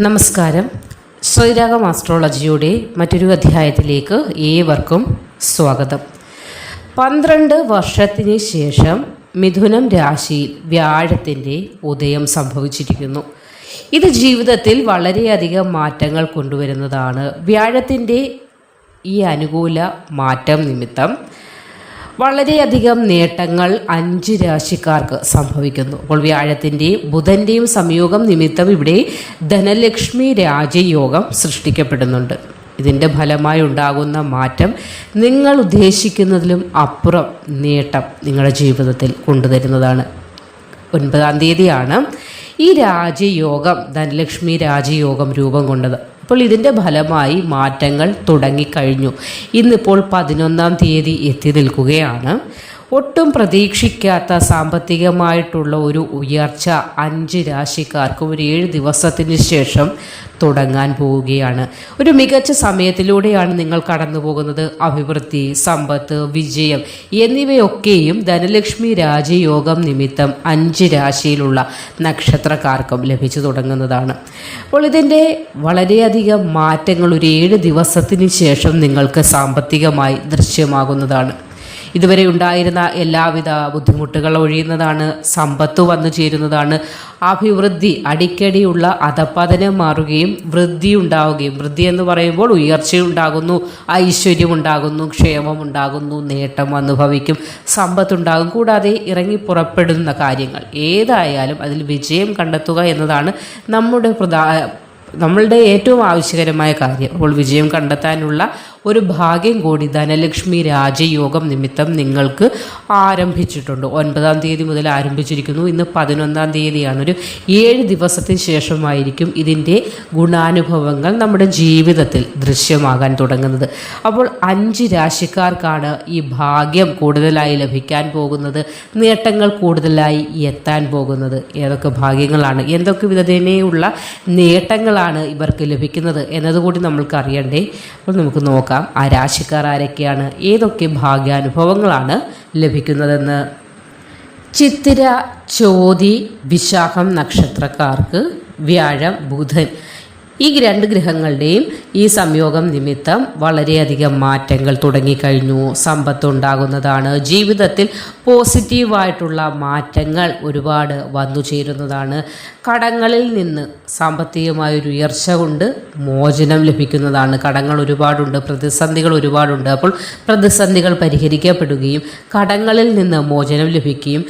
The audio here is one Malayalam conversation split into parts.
നമസ്കാരം. ശ്രീരാഗം ആസ്ട്രോളജിയുടെ മറ്റൊരു അധ്യായത്തിലേക്ക് ഏവർക്കും സ്വാഗതം. പന്ത്രണ്ട് വർഷത്തിന് ശേഷം മിഥുനം രാശിയിൽ വ്യാഴത്തിന്റെ ഉദയം സംഭവിച്ചിരിക്കുന്നു. ഇത് ജീവിതത്തിൽ വളരെയധികം മാറ്റങ്ങൾ കൊണ്ടുവരുന്നതാണ്. വ്യാഴത്തിന്റെ ഈ അനുകൂല മാറ്റം നിമിത്തം വളരെയധികം നേട്ടങ്ങൾ അഞ്ച് രാശിക്കാർക്ക് സംഭവിക്കുന്നു. അപ്പോൾ വ്യാഴത്തിന്റെയും ബുധന്റെയും സംയോഗം നിമിത്തം ഇവിടെ ധനലക്ഷ്മി രാജയോഗം സൃഷ്ടിക്കപ്പെടുന്നുണ്ട്. ഇതിന്റെ ഫലമായി ഉണ്ടാകുന്ന മാറ്റം നിങ്ങൾ ഉദ്ദേശിക്കുന്നതിലും അപ്പുറം നേട്ടം നിങ്ങളുടെ ജീവിതത്തിൽ കൊണ്ടുതരുന്നതാണ്. ഒൻപതാം തീയതിയാണ് ഈ രാജയോഗം ധനലക്ഷ്മി രാജയോഗം രൂപം കൊണ്ടത്. അപ്പോൾ ഇതിന്റെ ഫലമായി മാറ്റങ്ങൾ തുടങ്ങിക്കഴിഞ്ഞു. ഇന്നിപ്പോൾ പതിനൊന്നാം തീയതി എത്തി നിൽക്കുകയാണ്. ഒട്ടും പ്രതീക്ഷിക്കാത്ത സാമ്പത്തികമായിട്ടുള്ള ഒരു ഉയർച്ച അഞ്ച് രാശിക്കാർക്ക് ഒരു ഏഴ് ദിവസത്തിന് ശേഷം തുടങ്ങാൻ പോവുകയാണ്. ഒരു മികച്ച സമയത്തിലൂടെയാണ് നിങ്ങൾ കടന്നു പോകുന്നത് അഭിവൃദ്ധി സമ്പത്ത് വിജയം എന്നിവയൊക്കെയും ധനലക്ഷ്മി രാജയോഗം നിമിത്തം അഞ്ച് രാശിയിലുള്ള നക്ഷത്രക്കാർക്കും ലഭിച്ചു തുടങ്ങുന്നതാണ്. അപ്പോൾ ഇതിന്റെ വളരെയധികം മാറ്റങ്ങൾ ഒരു ഏഴ് ദിവസത്തിന് ശേഷം നിങ്ങൾക്ക് സാമ്പത്തികമായി ദൃശ്യമാകുന്നതാണ്. ഇതുവരെ ഉണ്ടായിരുന്ന എല്ലാവിധ ബുദ്ധിമുട്ടുകൾ ഒഴിയുന്നതാണ് സമ്പത്ത് വന്നു ചേരുന്നതാണ്. അഭിവൃദ്ധി അടിക്കടിയുള്ള അധപ്പതനം മാറുകയും വൃദ്ധി ഉണ്ടാവുകയും വൃദ്ധി എന്ന് പറയുമ്പോൾ ഉയർച്ചയുണ്ടാകുന്നു ഐശ്വര്യം ഉണ്ടാകുന്നു ക്ഷേമം ഉണ്ടാകുന്നു നേട്ടം അനുഭവിക്കും സമ്പത്തുണ്ടാകും കൂടാതെ ഇറങ്ങി പുറപ്പെടുന്ന കാര്യങ്ങൾ ഏതായാലും അതിൽ വിജയം കണ്ടെത്തുക എന്നതാണ് നമ്മുടെ പ്രധാന നമ്മളുടെ ഏറ്റവും ആവശ്യകരമായ കാര്യം. അപ്പോൾ വിജയം കണ്ടെത്താനുള്ള ഒരു ഭാഗ്യം കൂടി ധനലക്ഷ്മി രാജയോഗം നിമിത്തം നിങ്ങൾക്ക് ആരംഭിച്ചിട്ടുണ്ട്. ഒൻപതാം തീയതി മുതൽ ആരംഭിച്ചിരിക്കുന്നു. ഇന്ന് പതിനൊന്നാം തീയതിയാണ് ഒരു ഏഴ് ദിവസത്തിന് ശേഷമായിരിക്കും ഇതിന്റെ ഗുണാനുഭവങ്ങൾ നമ്മുടെ ജീവിതത്തിൽ ദൃശ്യമാകാൻ തുടങ്ങുന്നത്. അപ്പോൾ അഞ്ച് രാശിക്കാർക്കാണ് ഈ ഭാഗ്യം കൂടുതലായി ലഭിക്കാൻ പോകുന്നത്. നേട്ടങ്ങൾ കൂടുതലായി എത്താൻ പോകുന്നത്. ഏതൊക്കെ ഭാഗ്യങ്ങളാണ്? എന്തൊക്കെ വിധേനയുള്ള നേട്ടങ്ങളാണ് ഇവർക്ക് ലഭിക്കുന്നത് എന്നതുകൂടി നമ്മൾക്ക് അറിയണ്ടേ? അപ്പോൾ നമുക്ക് നോക്കാം. ആ രാശിക്കാർ ആരൊക്കെയാണ്? ഏതൊക്കെ ഭാഗ്യാനുഭവങ്ങളാണ് ലഭിക്കുന്നതെന്ന്. ചിത്തിര ചോതി വിശാഖം നക്ഷത്രക്കാർക്ക് വ്യാഴം ബുധൻ. ഈ രണ്ട് ഗ്രഹങ്ങളുടെയും ഈ സംയോഗം നിമിത്തം വളരെയധികം മാറ്റങ്ങൾ തുടങ്ങിക്കഴിഞ്ഞു. സമ്പത്ത് ഉണ്ടാകുന്നതാണ് ജീവിതത്തിൽ പോസിറ്റീവായിട്ടുള്ള മാറ്റങ്ങൾ ഒരുപാട് വന്നു ചേരുന്നതാണ്. കടങ്ങളിൽ നിന്ന് സാമ്പത്തികമായ ഒരു ഉയർച്ച കൊണ്ട് മോചനം ലഭിക്കുന്നതാണ്. കടങ്ങൾ ഒരുപാടുണ്ട് പ്രതിസന്ധികൾ ഒരുപാടുണ്ട്. അപ്പോൾ പ്രതിസന്ധികൾ പരിഹരിക്കപ്പെടുകയും കടങ്ങളിൽ നിന്ന് മോചനം ലഭിക്കുകയും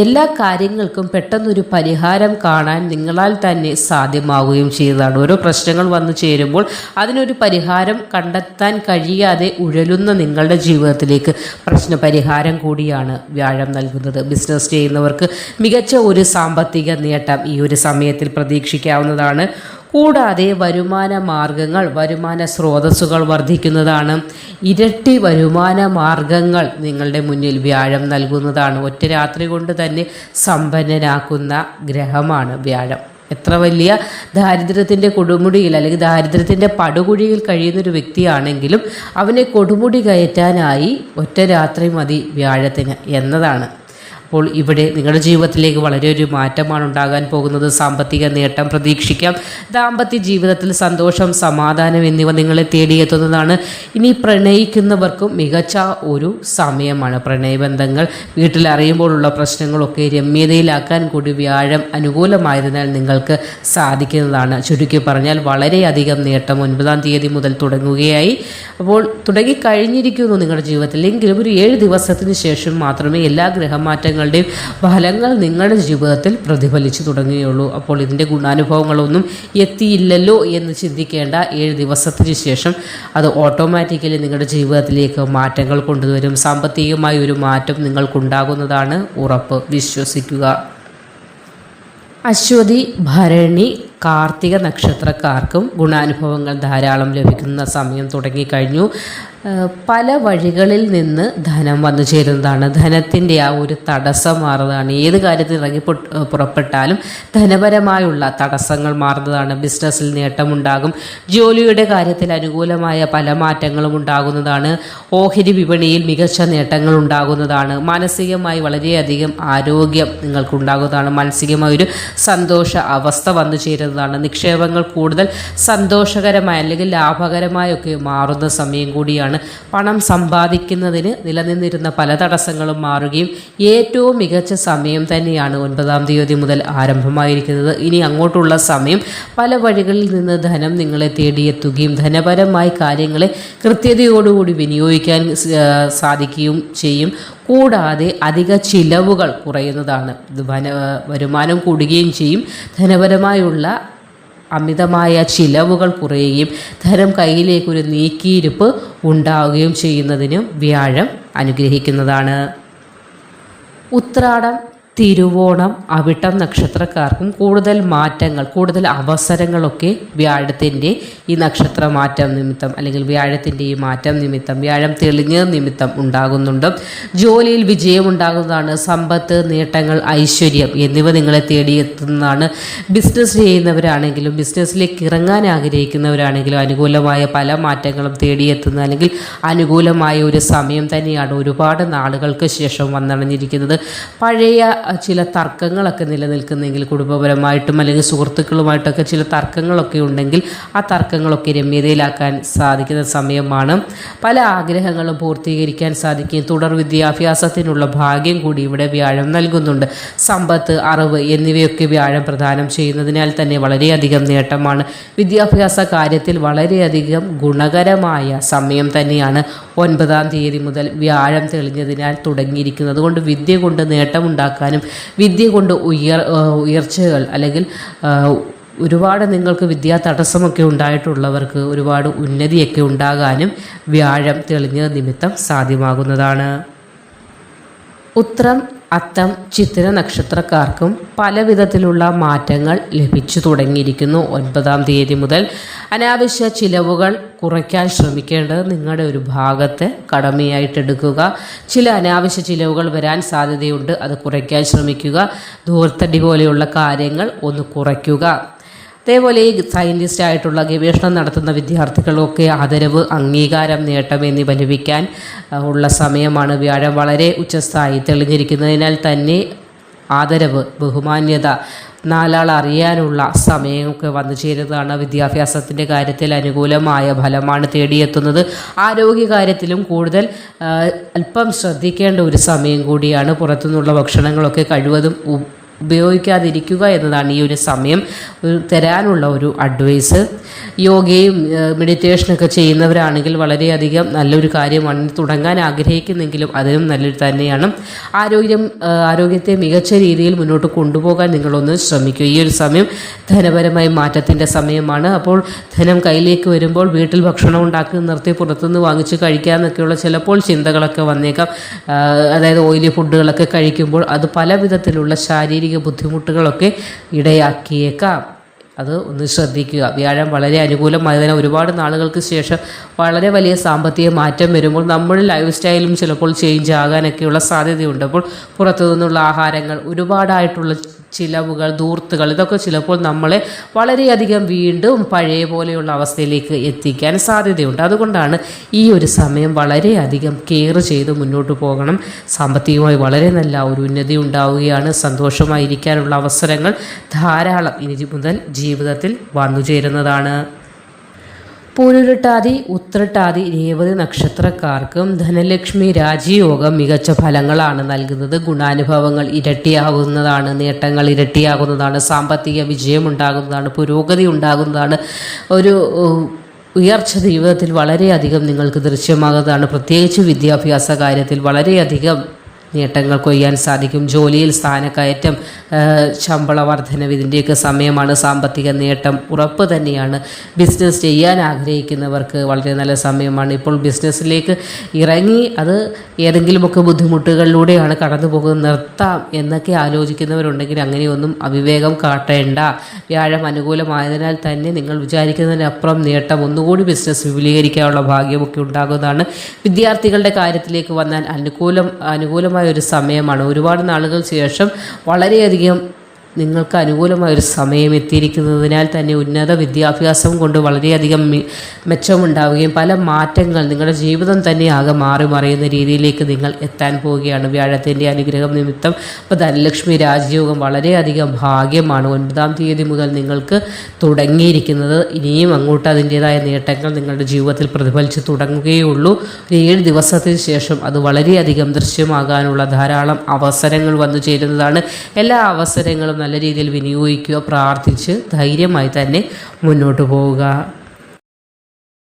എല്ലാ കാര്യങ്ങൾക്കും പെട്ടെന്നൊരു പരിഹാരം കാണാൻ നിങ്ങളാൽ തന്നെ സാധ്യമാവുകയും ചെയ്യുന്നതാണ് ഓരോ പ്രശ്നങ്ങൾ വന്നു ചേരുമ്പോൾ അതിനൊരു പരിഹാരം കണ്ടെത്താൻ കഴിയാതെ ഉഴലുന്ന നിങ്ങളുടെ ജീവിതത്തിലേക്ക് പ്രശ്ന പരിഹാരം കൂടിയാണ് വ്യാഴം നൽകുന്നത്. ബിസിനസ് ചെയ്യുന്നവർക്ക് മികച്ച ഒരു സാമ്പത്തിക നേട്ടം ഈ ഒരു സമയത്തിൽ പ്രതീക്ഷിക്കാവുന്നതാണ്. കൂടാതെ വരുമാന മാർഗങ്ങൾ വരുമാന സ്രോതസ്സുകൾ വർദ്ധിക്കുന്നതാണ്. ഇരട്ടി വരുമാന മാർഗങ്ങൾ നിങ്ങളുടെ മുന്നിൽ വ്യാഴം നൽകുന്നതാണ്. ഒറ്റ രാത്രി കൊണ്ട് തന്നെ സമ്പന്നനാക്കുന്ന ഗ്രഹമാണ് വ്യാഴം. എത്ര വലിയ ദാരിദ്ര്യത്തിന്റെ കൊടുമുടിയിൽ അല്ലെങ്കിൽ ദാരിദ്ര്യത്തിന്റെ പടുകുഴിയിൽ കഴിയുന്നൊരു വ്യക്തിയാണെങ്കിലും അവനെ കൊടുമുടി കയറ്റാനായി ഒറ്റ രാത്രി മതി വ്യാഴത്തിന് എന്നതാണ്. അപ്പോൾ ഇവിടെ നിങ്ങളുടെ ജീവിതത്തിലേക്ക് വളരെ ഒരു മാറ്റമാണ് ഉണ്ടാകാൻ പോകുന്നത്. സാമ്പത്തിക നേട്ടം പ്രതീക്ഷിക്കാം. ദാമ്പത്യ ജീവിതത്തിൽ സന്തോഷം സമാധാനം എന്നിവ നിങ്ങളെ തേടിയെത്തുന്നതാണ്. ഇനി പ്രണയിക്കുന്നവർക്കും മികച്ച ഒരു സമയമാണ് പ്രണയബന്ധങ്ങൾ വീട്ടിൽ അറിയുമ്പോഴുള്ള പ്രശ്നങ്ങളൊക്കെ രമ്യതയിലാക്കാൻ കൂടി വ്യാഴം അനുകൂലമായതിനാൽ നിങ്ങൾക്ക് സാധിക്കുന്നതാണ്. ചുരുക്കി പറഞ്ഞാൽ വളരെയധികം നേട്ടം ഒൻപതാം തീയതി മുതൽ തുടങ്ങുകയായി. അപ്പോൾ തുടങ്ങിക്കഴിഞ്ഞിരിക്കുന്നു നിങ്ങളുടെ ജീവിതത്തിൽ. എങ്കിലും ഒരു ഏഴ് ദിവസത്തിന് ശേഷം മാത്രമേ എല്ലാ ഗ്രഹമാറ്റങ്ങളുടെയും ഫലങ്ങൾ നിങ്ങളുടെ ജീവിതത്തിൽ പ്രതിഫലിച്ചു തുടങ്ങുകയുള്ളൂ. അപ്പോൾ ഇതിന്റെ ഗുണാനുഭവങ്ങളൊന്നും എത്തിയില്ലല്ലോ എന്ന് ചിന്തിക്കേണ്ട ഏഴ് ദിവസത്തിന് ശേഷം അത് ഓട്ടോമാറ്റിക്കലി നിങ്ങളുടെ ജീവിതത്തിലേക്ക് മാറ്റങ്ങൾ കൊണ്ടുവരും. സാമ്പത്തികമായ ഒരു മാറ്റം നിങ്ങൾക്കുണ്ടാകുന്നതാണ് ഉറപ്പ്. വിശ്വസിക്കുക. അശ്വതി ഭരണി കാർത്തിക നക്ഷത്രക്കാർക്കും ഗുണാനുഭവങ്ങൾ ധാരാളം ലഭിക്കുന്ന സമയം തുടങ്ങിക്കഴിഞ്ഞു. പല വഴികളിൽ നിന്ന് ധനം വന്നു ചേരുന്നതാണ്. ധനത്തിന്റെ ആ ഒരു തടസ്സം മാറുന്നതാണ്. ഏത് കാര്യത്തിൽ ഇറങ്ങി പുറപ്പെട്ടാലും ധനപരമായുള്ള തടസ്സങ്ങൾ മാറുന്നതാണ്. ബിസിനസ്സിൽ നേട്ടമുണ്ടാകും. ജോലിയുടെ കാര്യത്തിൽ അനുകൂലമായ പല മാറ്റങ്ങളും ഉണ്ടാകുന്നതാണ്. ഓഹരി വിപണിയിൽ മികച്ച നേട്ടങ്ങൾ ഉണ്ടാകുന്നതാണ്. മാനസികമായി വളരെയധികം ആരോഗ്യം നിങ്ങൾക്കുണ്ടാകുന്നതാണ്. മാനസികമായ ഒരു സന്തോഷ അവസ്ഥ വന്നു ചേരുന്നതാണ്. നിക്ഷേപങ്ങൾ കൂടുതൽ സന്തോഷകരമായ അല്ലെങ്കിൽ ലാഭകരമായൊക്കെ മാറുന്ന സമയം കൂടിയാണ് പണം സമ്പാദിക്കുന്നതിന് നിലനിന്നിരുന്ന പല തടസ്സങ്ങളും മാറുകയും ഏറ്റവും മികച്ച സമയം തന്നെയാണ് ഒൻപതാം തീയതി മുതൽ ആരംഭമായിരിക്കുന്നത്. ഇനി അങ്ങോട്ടുള്ള സമയം പല വഴികളിൽ നിന്ന് ധനം നിങ്ങളെ തേടിയെത്തുകയും ധനപരമായി കാര്യങ്ങളെ കൃത്യതയോടുകൂടി വിനിയോഗിക്കാൻ സാധിക്കുകയും ചെയ്യും. കൂടാതെ അധിക ചിലവുകൾ കുറയുന്നതാണ്. വന വരുമാനം കൂടുകയും ചെയ്യും. ധനപരമായുള്ള അമിതമായ ചിലവുകൾ കുറയുകയും ധനം കയ്യിലേക്കൊരു നീക്കിയിരിപ്പ് ഉണ്ടാവുകയും ചെയ്യുന്നതിനും വ്യാഴം അനുഗ്രഹിക്കുന്നതാണ്. ഉത്രാടം തിരുവോണം അവിട്ടം നക്ഷത്രക്കാർക്കും കൂടുതൽ മാറ്റങ്ങൾ കൂടുതൽ അവസരങ്ങളൊക്കെ വ്യാഴത്തിന്റെ ഈ നക്ഷത്ര മാറ്റം നിമിത്തം അല്ലെങ്കിൽ വ്യാഴത്തിന്റെ ഈ മാറ്റം നിമിത്തം വ്യാഴം തെളിഞ്ഞ നിമിത്തം ഉണ്ടാകുന്നുണ്ട്. ജോലിയിൽ വിജയം ഉണ്ടാകുന്നതാണ്. സമ്പത്ത് നേട്ടങ്ങൾ ഐശ്വര്യം എന്നിവ നിങ്ങളെ തേടിയെത്തുന്നതാണ്. ബിസിനസ് ചെയ്യുന്നവരാണെങ്കിലും ബിസിനസ്സിലേക്ക് ഇറങ്ങാൻ ആഗ്രഹിക്കുന്നവരാണെങ്കിലും അനുകൂലമായ പല മാറ്റങ്ങളും തേടിയെത്തുന്ന അല്ലെങ്കിൽ അനുകൂലമായ ഒരു സമയം തന്നെയാണ് ഒരുപാട് നാളുകൾക്ക് ശേഷം വന്നണഞ്ഞിരിക്കുന്നത്. പഴയ ചില തർക്കങ്ങളൊക്കെ നിലനിൽക്കുന്നെങ്കിൽ കുടുംബപരമായിട്ടും അല്ലെങ്കിൽ സുഹൃത്തുക്കളുമായിട്ടൊക്കെ ചില തർക്കങ്ങളൊക്കെ ഉണ്ടെങ്കിൽ ആ തർക്കങ്ങളൊക്കെ രമ്യതയിലാക്കാൻ സാധിക്കുന്ന സമയമാണ്. പല ആഗ്രഹങ്ങളും പൂർത്തീകരിക്കാൻ സാധിക്കും. തുടർ വിദ്യാഭ്യാസത്തിനുള്ള ഭാഗ്യം കൂടി ഇവിടെ വ്യാഴം നൽകുന്നുണ്ട്. സമ്പത്ത് അറിവ് എന്നിവയൊക്കെ വ്യാഴം പ്രദാനം ചെയ്യുന്നതിനാൽ തന്നെ വളരെയധികം നേട്ടമാണ്. വിദ്യാഭ്യാസ കാര്യത്തിൽ വളരെയധികം ഗുണകരമായ സമയം തന്നെയാണ് ഒൻപതാം തീയതി മുതൽ വ്യാഴം തെളിഞ്ഞതിനാൽ തുടങ്ങിയിരിക്കുന്നത്. അതുകൊണ്ട് വിദ്യ കൊണ്ട് നേട്ടമുണ്ടാക്കാനും വിദ്യ കൊണ്ട് ഉയർ ഉയർച്ചകൾ അല്ലെങ്കിൽ ഒരുപാട് നിങ്ങൾക്ക് വിദ്യാ തടസ്സമൊക്കെ ഉണ്ടായിട്ടുള്ളവർക്ക് ഒരുപാട് ഉന്നതിയൊക്കെ ഉണ്ടാകാനും വ്യാഴം തെളിഞ്ഞ നിമിത്തം സാധ്യമാകുന്നതാണ്. ഉത്രം അത്തം ചിത്തിര നക്ഷത്രക്കാർക്കും പല വിധത്തിലുള്ള മാറ്റങ്ങൾ ലഭിച്ചു തുടങ്ങിയിരിക്കുന്നു. ഒൻപതാം തീയതി മുതൽ അനാവശ്യ ചിലവുകൾ കുറയ്ക്കാൻ ശ്രമിക്കേണ്ടത് നിങ്ങളുടെ ഒരു ഭാഗത്തെ കടമയായിട്ടെടുക്കുക ചില അനാവശ്യ ചിലവുകൾ വരാൻ സാധ്യതയുണ്ട്. അത് കുറയ്ക്കാൻ ശ്രമിക്കുക. ദൂർത്തടി പോലെയുള്ള കാര്യങ്ങൾ ഒന്ന് കുറയ്ക്കുക. അതേപോലെ ഈ സയന്റിസ്റ്റ് ആയിട്ടുള്ള ഗവേഷണം നടത്തുന്ന വിദ്യാർത്ഥികളൊക്കെ ആദരവ് അംഗീകാരം നേട്ടം എന്നിവ ലഭിക്കാൻ ഉള്ള സമയമാണ് വ്യാഴം വളരെ ഉച്ചസ്ഥായി തെളിഞ്ഞിരിക്കുന്നതിനാൽ തന്നെ ആദരവ് ബഹുമാന്യത നാലാൾ അറിയാനുള്ള സമയമൊക്കെ വന്നു ചേരുന്നതാണ് വിദ്യാഭ്യാസത്തിന്റെ കാര്യത്തിൽ അനുകൂലമായ ഫലമാണ് തേടിയെത്തുന്നത്. ആരോഗ്യകാര്യത്തിലും കൂടുതൽ അല്പം ശ്രദ്ധിക്കേണ്ട ഒരു സമയം കൂടിയാണ് പുറത്തുനിന്നുള്ള ഭക്ഷണങ്ങളൊക്കെ കഴിവതും ഉപയോഗിക്കാതിരിക്കുക എന്നതാണ് ഈ ഒരു സമയം. തരാനുള്ള ഒരു അഡ്വൈസ് യോഗയും മെഡിറ്റേഷനൊക്കെ ചെയ്യുന്നവരാണെങ്കിൽ വളരെയധികം നല്ലൊരു കാര്യമാണ്. തുടങ്ങാൻ ആഗ്രഹിക്കുന്നെങ്കിലും അതിനും നല്ലൊരു തന്നെയാണ്. ആരോഗ്യം ആരോഗ്യത്തെ മികച്ച രീതിയിൽ മുന്നോട്ട് കൊണ്ടുപോകാൻ നിങ്ങളൊന്ന് ശ്രമിക്കുക ഈ ഒരു സമയം ധനപരമായ മാറ്റത്തിന്റെ സമയമാണ്. അപ്പോൾ ധനം കയ്യിലേക്ക് വരുമ്പോൾ വീട്ടിൽ ഭക്ഷണം ഉണ്ടാക്കി നിർത്തി പുറത്തുനിന്ന് വാങ്ങിച്ച് കഴിക്കാമെന്നൊക്കെയുള്ള ചിലപ്പോൾ ചിന്തകളൊക്കെ വന്നേക്കാം. അതായത് ഓയിലി ഫുഡുകളൊക്കെ കഴിക്കുമ്പോൾ അത് പല വിധത്തിലുള്ള ശാരീരിക ബുദ്ധിമുട്ടുകളൊക്കെ ഇടയാക്കിയേക്കാം. അത് ഒന്ന് ശ്രദ്ധിക്കുക. വ്യാഴം വളരെ അനുകൂലമായതിനാൽ ഒരുപാട് നാളുകൾക്ക് ശേഷം വളരെ വലിയ സാമ്പത്തിക മാറ്റം വരുമ്പോൾ നമ്മുടെ ലൈഫ് സ്റ്റൈലും ചിലപ്പോൾ ചേഞ്ച് ആകാനൊക്കെയുള്ള സാധ്യതയുണ്ട്. അപ്പോൾ പുറത്തു നിന്നുള്ള ആഹാരങ്ങൾ ഒരുപാടായിട്ടുള്ള ചിലവുകൾ ദൂർത്തുകൾ ഇതൊക്കെ ചിലപ്പോൾ നമ്മളെ വളരെയധികം വീണ്ടും പഴയ പോലെയുള്ള അവസ്ഥയിലേക്ക് എത്തിക്കാൻ സാധ്യതയുണ്ട്. അതുകൊണ്ടാണ് ഈ ഒരു സമയം വളരെയധികം കെയർ ചെയ്ത് മുന്നോട്ട് പോകണം. സാമ്പത്തികമായി വളരെ നല്ല ഒരു ഉന്നതി ഉണ്ടാവുകയാണ്. സന്തോഷമായിരിക്കാനുള്ള അവസരങ്ങൾ ധാരാളം. ഇനി മുതൽ ജീവിതത്തിൽ വന്നു ചേരുന്നതാണ് പൂരുരുട്ടാതി ഉത്രട്ടാതി രേവതി നക്ഷത്രക്കാർക്കും ധനലക്ഷ്മി രാജയോഗം മികച്ച ഫലങ്ങളാണ് നൽകുന്നത്. ഗുണാനുഭവങ്ങൾ ഇരട്ടിയാകുന്നതാണ് നേട്ടങ്ങൾ ഇരട്ടിയാകുന്നതാണ് സാമ്പത്തിക വിജയമുണ്ടാകുന്നതാണ് പുരോഗതി ഉണ്ടാകുന്നതാണ്. ഒരു ഉയർച്ച ജീവിതത്തിൽ വളരെയധികം നിങ്ങൾക്ക് ദൃശ്യമാകുന്നതാണ്. പ്രത്യേകിച്ച് വിദ്യാഭ്യാസ കാര്യത്തിൽ വളരെയധികം നേട്ടങ്ങൾ കൊയ്യാൻ സാധിക്കും. ജോലിയിൽ സ്ഥാനക്കയറ്റം ശമ്പള വർധനവ് ഇതിന്റെയൊക്കെ സമയമാണ്. സാമ്പത്തിക നേട്ടം ഉറപ്പ് തന്നെയാണ്. ബിസിനസ് ചെയ്യാൻ ആഗ്രഹിക്കുന്നവർക്ക് വളരെ നല്ല സമയമാണ്. ഇപ്പോൾ ബിസിനസ്സിലേക്ക് ഇറങ്ങി അത് ഏതെങ്കിലുമൊക്കെ ബുദ്ധിമുട്ടുകളിലൂടെയാണ് കടന്നു പോകുന്നത്. നിർത്താം എന്നൊക്കെ ആലോചിക്കുന്നവരുണ്ടെങ്കിൽ അങ്ങനെയൊന്നും അവിവേകം കാട്ടേണ്ട. വ്യാഴം അനുകൂലമായതിനാൽ തന്നെ നിങ്ങൾ വിചാരിക്കുന്നതിനപ്പുറം നേട്ടം ഒന്നുകൂടി ബിസിനസ് വിപുലീകരിക്കാനുള്ള ഭാഗ്യമൊക്കെ ഉണ്ടാകുന്നതാണ്. വിദ്യാർത്ഥികളുടെ കാര്യത്തിലേക്ക് വന്നാൽ അനുകൂലം അനുകൂലമായ ഒരു സമയമാണ്. ഒരുപാട് നാളുകൾ ശേഷം വളരെയധികം നിങ്ങൾക്ക് അനുകൂലമായ ഒരു സമയം എത്തിയിരിക്കുന്നതിനാൽ തന്നെ ഉന്നത വിദ്യാഭ്യാസം കൊണ്ട് വളരെയധികം മെച്ചമുണ്ടാവുകയും പല മാറ്റങ്ങൾ നിങ്ങളുടെ ജീവിതം തന്നെ ആകെ മാറി മറിയുന്ന രീതിയിലേക്ക് നിങ്ങൾ എത്താൻ പോവുകയാണ്. വ്യാഴത്തിന്റെ അനുഗ്രഹം നിമിത്തം അപ്പോൾ ധനലക്ഷ്മി രാജയോഗം വളരെയധികം ഭാഗ്യമാണ്. ഒൻപതാം തീയതി മുതൽ നിങ്ങൾക്ക് തുടങ്ങിയിരിക്കുന്നത് ഇനിയും അങ്ങോട്ട് അതിന്റേതായ നേട്ടങ്ങൾ നിങ്ങളുടെ ജീവിതത്തിൽ പ്രതിഫലിച്ച് തുടങ്ങുകയുള്ളൂ. ഒരു ഏഴ് ദിവസത്തിന് ശേഷം അത് വളരെയധികം ദൃശ്യമാകാനുള്ള ധാരാളം അവസരങ്ങൾ വന്നു ചേരുന്നതാണ്. എല്ലാ അവസരങ്ങളും നല്ല രീതിയിൽ വിനിയോഗിക്കുക പ്രാർത്ഥിച്ച് ധൈര്യമായി തന്നെ മുന്നോട്ട് പോവുക.